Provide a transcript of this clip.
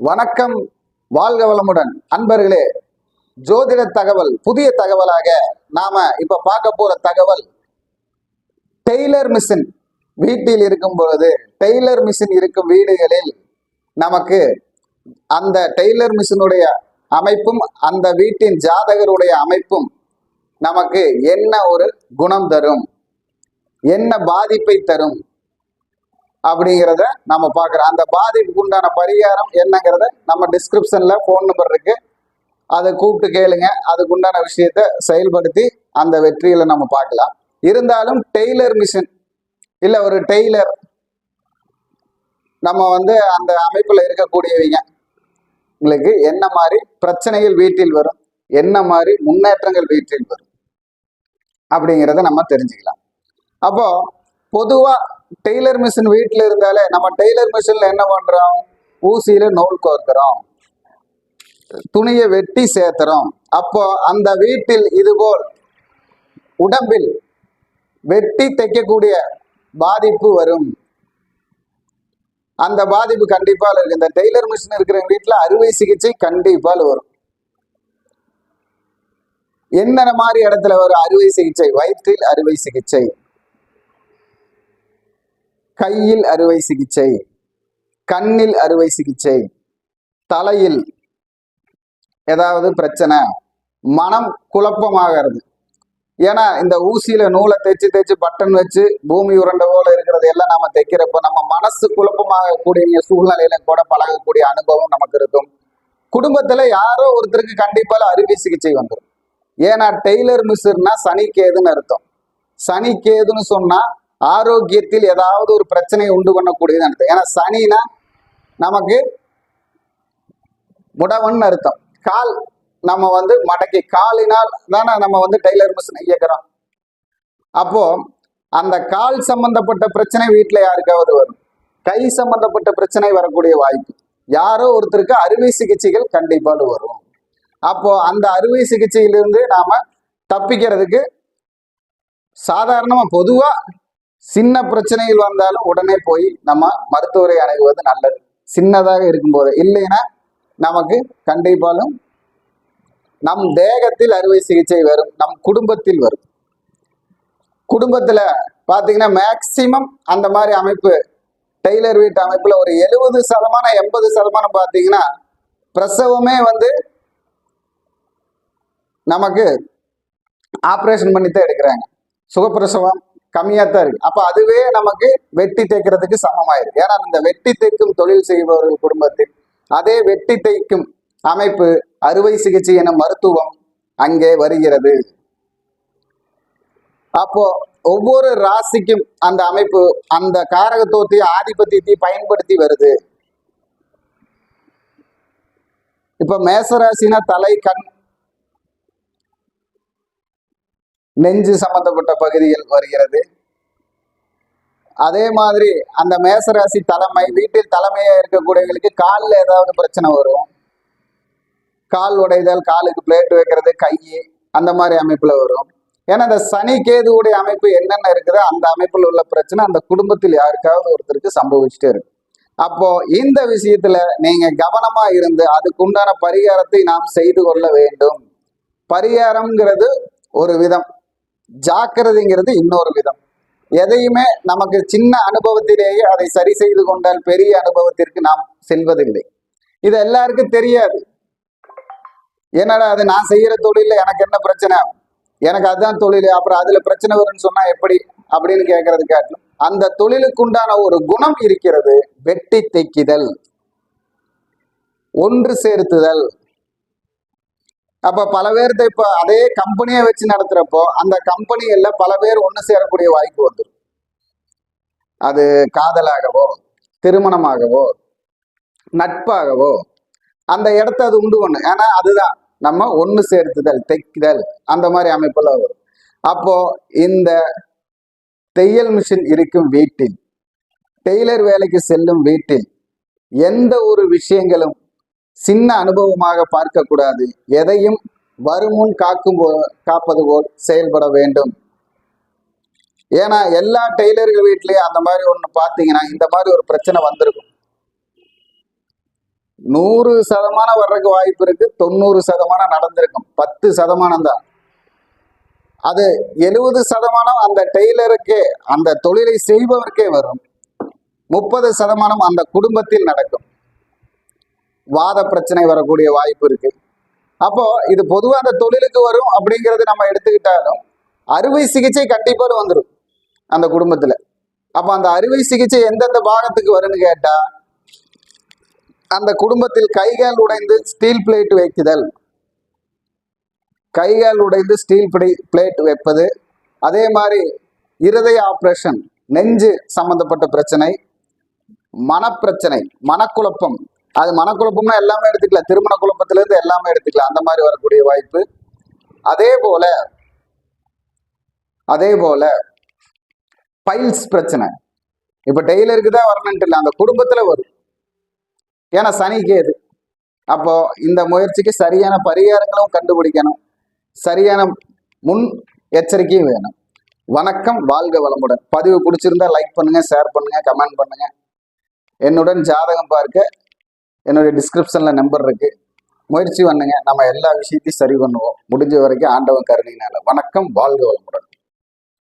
வணக்கம் வாழ்க வளமுடன். அன்பர்களே ஜோதிட தகவல் புதிய தகவலாக நாம இப்ப பார்க்க போற தகவல் டெய்லர் மிஷின். வீட்டில் இருக்கும் பொழுது டெய்லர் மிஷின் இருக்கும் வீடுகளில் நமக்கு அந்த டெய்லர் மிஷினுடைய அமைப்பும் அந்த வீட்டின் ஜாதகருடைய அமைப்பும் நமக்கு என்ன ஒரு குணம் தரும்? என்ன பாதிப்பை தரும்? அப்படிங்கிறத நம்ம பார்க்குறோம். அந்த பாதிப்புக்கு உண்டான பரிகாரம் என்னங்கிறத நம்ம டிஸ்கிரிப்ஷனில் ஃபோன் நம்பர் இருக்குது அதை கூப்பிட்டு கேளுங்க. அதுக்கு உண்டான விஷயத்த செயல்படுத்தி அந்த வெற்றியில் நம்ம பார்க்கலாம். இருந்தாலும் டெய்லர் மிஷின் இல்லை ஒரு டெய்லர் நம்ம வந்து அந்த அமைப்பில் இருக்கக்கூடியவங்க உங்களுக்கு என்ன மாதிரி பிரச்சனைகள் வீட்டில் வரும் என்ன மாதிரி முன்னேற்றங்கள் வீட்டில் வரும் அப்படிங்கிறத நம்ம தெரிஞ்சுக்கலாம். அப்போது பொதுவா டெய்லர் மிஷின் வீட்டில் இருந்தாலே நம்ம டெய்லர் மிஷின்ல என்ன பண்றோம்? ஊசியில நூல் கோர்க்கிறோம். துணியை வெட்டி சேர்த்துறோம். அப்போ அந்த வீட்டில் இதுபோல் உடம்பில் வெட்டி தைக்கக்கூடிய பாதிப்பு வரும். அந்த பாதிப்பு கண்டிப்பா இருக்கு இந்த டெய்லர் மிஷின் இருக்கிற வீட்டில் அறுவை சிகிச்சை கண்டிப்பால் வரும். என்னென்ன மாதிரி இடத்துல வரும் அறுவை சிகிச்சை? வயிற்றில் அறுவை சிகிச்சை. கையில் அறுவை சிகிச்சை கண்ணில் அறுவை சிகிச்சை தலையில் ஏதாவது பிரச்சனை மனம் குழப்பமாகிறது. ஏன்னா இந்த ஊசியில நூலை தைச்சு தைச்சு பட்டன் வச்சு பூமி உருண்டை போல இருக்கிறது எல்லாம் நம்ம தைக்கிறப்போ நம்ம மனசு குழப்பமாக கூடிய சூழ்நிலையில கூட பழகக்கூடிய அனுபவம் நமக்கு இருக்கும். குடும்பத்துல யாரோ ஒருத்தருக்கு கண்டிப்பாக அறுவை சிகிச்சை வந்துடும் ஏன்னா டெய்லர் மிஸ்னா சனி கேதுன்னு அர்த்தம். சனி கேதுன்னு சொன்னா ஆரோக்கியத்தில் ஏதாவது ஒரு பிரச்சனையை உண்டு பண்ணக்கூடியதுன்னு அர்த்தம் ஏன்னா சனினா நமக்கு முடவன் அர்த்தம். கால் நம்ம வந்து மடக்கி காலினால் தானே நம்ம வந்து டெய்லர் மிஷின் இயக்கிறோம். அப்போ அந்த கால் சம்பந்தப்பட்ட பிரச்சனை வீட்டில் யாருக்காவது வரும். கை சம்பந்தப்பட்ட பிரச்சனை வரக்கூடிய வாய்ப்பு. யாரோ ஒருத்தருக்கு அறுவை சிகிச்சைகள் கண்டிப்பாக வரும். அப்போ அந்த அறுவை சிகிச்சையிலிருந்து நாம தப்பிக்கிறதுக்கு சாதாரணமாக பொதுவாக சின்ன பிரச்சனைகள் வந்தாலும் உடனே போய் நம்ம மருத்துவரை அணுகுவது நல்லது. சின்னதாக இருக்கும்போது இல்லைன்னா நமக்கு கண்டிப்பாலும் நம் தேகத்தில் அறுவை சிகிச்சை வரும் நம் குடும்பத்தில் வரும். குடும்பத்தில் பார்த்தீங்கன்னா மேக்சிமம் அந்த மாதிரி அமைப்பு டெய்லர் வீட்டு அமைப்பில் ஒரு எழுபது சதமானம் எண்பது சதமானம் பார்த்தீங்கன்னா பிரசவமே வந்து நமக்கு ஆப்ரேஷன் பண்ணி தான் எடுக்கிறாங்க. சுகப்பிரசவம் கம்மியாக தான் இருக்கு. அப்போ அதுவே நமக்கு வெட்டி தேய்க்கிறதுக்கு சமமாயிருக்கு. ஏன்னா இந்த வெட்டி தேய்க்கும் தொழில் செய்பவர்கள் குடும்பத்தில் அதே வெட்டி தேய்க்கும் அமைப்பு அறுவை சிகிச்சை என மருத்துவம் அங்கே வருகிறது. அப்போ ஒவ்வொரு ராசிக்கும் அந்த அமைப்பு அந்த காரகத்துவத்தையும் ஆதிபத்தியத்தையும் பயன்படுத்தி வருது. இப்ப மேசராசினா தலை கண் நெஞ்சு சம்பந்தப்பட்ட பகுதிகள் வருகிறது. அதே மாதிரி அந்த மேசராசி தலைமை வீட்டில் தலைமையா இருக்கக்கூடியவங்களுக்கு காலில் ஏதாவது பிரச்சனை வரும். கால் உடைதல் காலுக்கு பிளேட் வைக்கிறது கை அந்த மாதிரி அமைப்புல வரும். ஏன்னா இந்த சனி கேதுவுடைய அமைப்பு என்னென்ன இருக்குதோ அந்த அமைப்பில் உள்ள பிரச்சனை அந்த குடும்பத்தில் யாருக்காவது ஒருத்தருக்கு சம்பவிச்சுட்டே இருக்கு அப்போ இந்த விஷயத்துல நீங்க கவனமா இருந்து அதுக்கு உண்டான பரிகாரத்தை நாம் செய்து கொள்ள வேண்டும். பரிகாரம்ங்கிறது ஒரு விதம். ஜாக்கிரதைங்கிறது இன்னொரு விதம். எதையுமே நமக்கு சின்ன அனுபவத்திலேயே அதை சரி செய்து கொண்டால் பெரிய அனுபவத்திற்கு நாம் செல்வதில்லை. இது எல்லாருக்கும் தெரியாது. என்னடா அது நான் செய்யற தொழில எனக்கு என்ன பிரச்சனை? எனக்கு அதுதான் தொழில் அப்புறம் அதுல பிரச்சனை வரும்னு சொன்னா எப்படி? அப்படின்னு கேட்கறது காட்டிலும் அந்த தொழிலுக்கு உண்டான ஒரு குணம் இருக்கிறது வெட்டி தைக்குதல் ஒன்று சேர்த்துதல். அப்போ பல பேர்த்த இப்போ அதே கம்பெனியை வச்சு நடத்துறப்போ அந்த கம்பெனியில் பல பேர் ஒன்று சேரக்கூடிய வாய்ப்பு வந்துடும் அது காதலாகவோ திருமணமாகவோ நட்பாகவோ அந்த இடத்த அது உண்டு பண்ணு ஏன்னா அதுதான். நம்ம ஒன்று சேர்த்துதல் தைக்குதல் அந்த மாதிரி அமைப்பில் வரும். அப்போ இந்த தையல் மிஷின் இருக்கும் வீட்டில் டெய்லர் வேலைக்கு செல்லும் வீட்டில் எந்த ஒரு விஷயங்களும் சின்ன அனுபவமாக பார்க்கக்கூடாது. எதையும் வருமுன் காக்கும் போ காப்பது போல் செயல்பட வேண்டும். ஏன்னா எல்லா டெய்லர்கள் வீட்லயும் அந்த மாதிரி ஒன்று பார்த்தீங்கன்னா இந்த மாதிரி ஒரு பிரச்சனை வந்திருக்கும். நூறு சதமானம் வர்றதுக்கு வாய்ப்பு இருக்கு தொண்ணூறு சதமானம் நடந்திருக்கும். பத்து சதமானம் தான். அது எழுபது சதமானம் அந்த டெய்லருக்கே அந்த தொழிலை செய்பவருக்கே வரும். முப்பது சதமானம் அந்த குடும்பத்தில் நடக்கும். வாத பிரச்சனை வரக்கூடிய வாய்ப்பு இருக்கு. அப்போ இது பொதுவாக அந்த தொழிலுக்கு வரும் அப்படிங்கிறது நம்ம எடுத்துக்கிட்டாலும் அறுவை சிகிச்சை கண்டிப்பாக வந்துடும் அந்த குடும்பத்துல. அப்ப அந்த அறுவை சிகிச்சை எந்தெந்த பாகத்துக்கு வரும்னு கேட்டா அந்த குடும்பத்தில் கைகால் உடைந்து ஸ்டீல் பிளேட் வைக்குதல். கைகால் உடைந்து ஸ்டீல் பிளேட் வைப்பது. அதே மாதிரி இருதய ஆப்ரேஷன் நெஞ்சு சம்பந்தப்பட்ட பிரச்சனை மனப்பிரச்சனை மனக்குழப்பம் அது மனக்குழப்பம்னா எல்லாமே எடுத்துக்கலாம். திருமண குழப்பத்துல இருந்து எல்லாமே எடுத்துக்கலாம். அந்த மாதிரி வரக்கூடிய வாய்ப்பு. அதே போல அதே போல பைல்ஸ் பிரச்சனை. இப்ப டெய்லருக்கு தான் வரணுன்ட்டு இல்லை. அந்த குடும்பத்துல வரும். ஏன்னா சனி கேது. அப்போ இந்த முயற்சிக்கு சரியான பரிகாரங்களும் கண்டுபிடிக்கணும். சரியான முன் எச்சரிக்கையும் வேணும். வணக்கம் வாழ்க வளமுடன். பதிவு பிடிச்சிருந்தா லைக் பண்ணுங்க ஷேர் பண்ணுங்க கமெண்ட் பண்ணுங்க. என்னுடன் ஜாதகம் பார்க்க என்னுடைய டிஸ்கிரிப்ஷன்ல நம்பர் இருக்கு. முயற்சி பண்ணுங்க. நம்ம எல்லா விஷயத்தையும் சரி பண்ணுவோம். முடிஞ்ச வரைக்கும் ஆண்டவன் கருணையினால. வணக்கம். வாழ்க வளமுடன்.